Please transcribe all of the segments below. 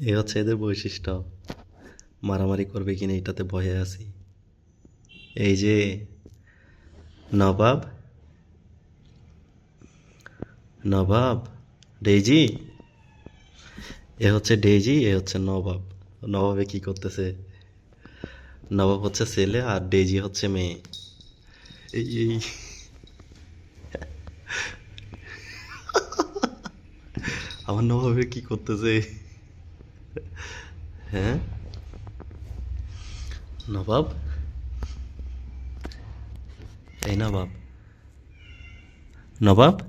এই হচ্ছে এদের বৈশিষ্ট্য। মারামারি করবে কিনা এটাতে ভয়ে আছি। এই যে নবাব নবাব, ডেইজি? এ হচ্ছে ডেইজি, এ হচ্ছে নবাব। নবাবে কি করতেছে? নবাব হচ্ছে ছেলে আর ডেইজি হচ্ছে মেয়ে। এই এই। আমার নবাবে কি করতেছে? হ্যাঁ? নবাব? এই নবাব। নবাব?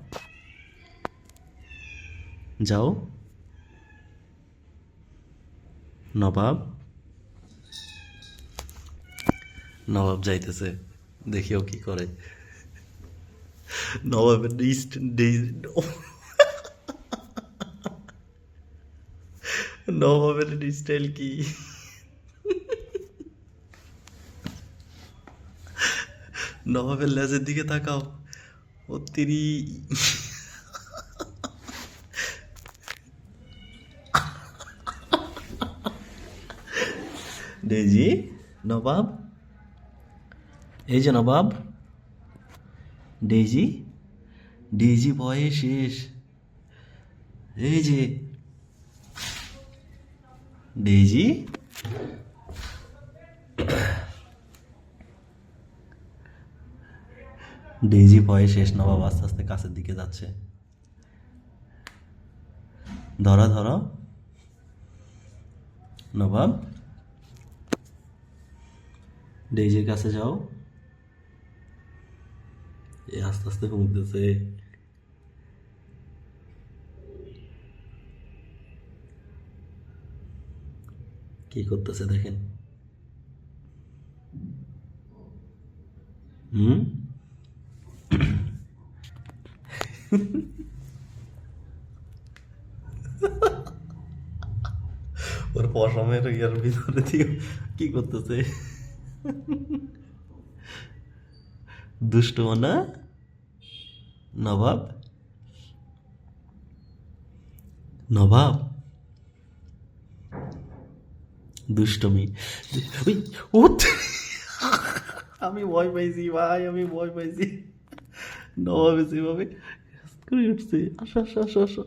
যাও। নবাব? নবাব যাইতেছে। দেখিও কি করে। নবাবের নবাবের স্টাইল কি নবাবের লেজের দিকে তাকাও ও তিরি ডেজি নবাব এই যে নবাব ডেজি ডেজি ভয়ে শেষ এই যে ডেজি ডেজি ভয়ে শেষ নবাব আস্তে আস্তে কাছের দিকে যাচ্ছে। ধরো ধরো। নবাব? ডেজির কাছে যাও। এ আস্তে আস্তে ঘুমতেছে। কি করতেছে দেখেন। হুম? ওর পশমের ইয়ার ভিতরে দিয়ে কি করতেছে? দুষ্ট না? নবাব? নবাব? দুষ্টমি। ওই, উঠ। আমি ভয় পাইছি, ভাই, আমি ভয় পাইছি। নবাবে সেভাবে করে উঠছে, আসো আসো আসো আসো।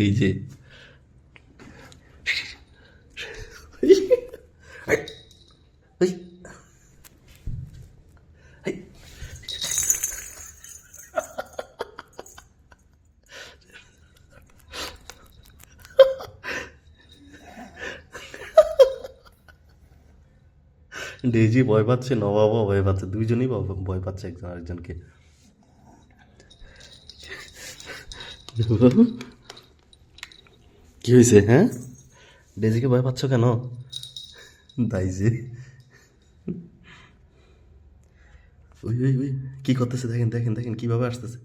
এই যে ডেজি ভয় পাচ্ছে, নবাবও ভয় পাচ্ছে, দুইজনই ভয়- পাচ্ছে একজন আরেকজনকে। কি হয়েছে হ্যাঁ? ডেজিকে ভয় পাচ্ছ কেন? যে। ওই ওই ওই, কি করতেছে? দেখেন দেখেন দেখেন, কীভাবে আসতেছে?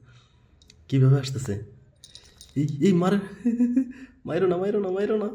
কীভাবে আসতেছে? এই এই, মার। মাইরো না মাইরো না মাইরো না।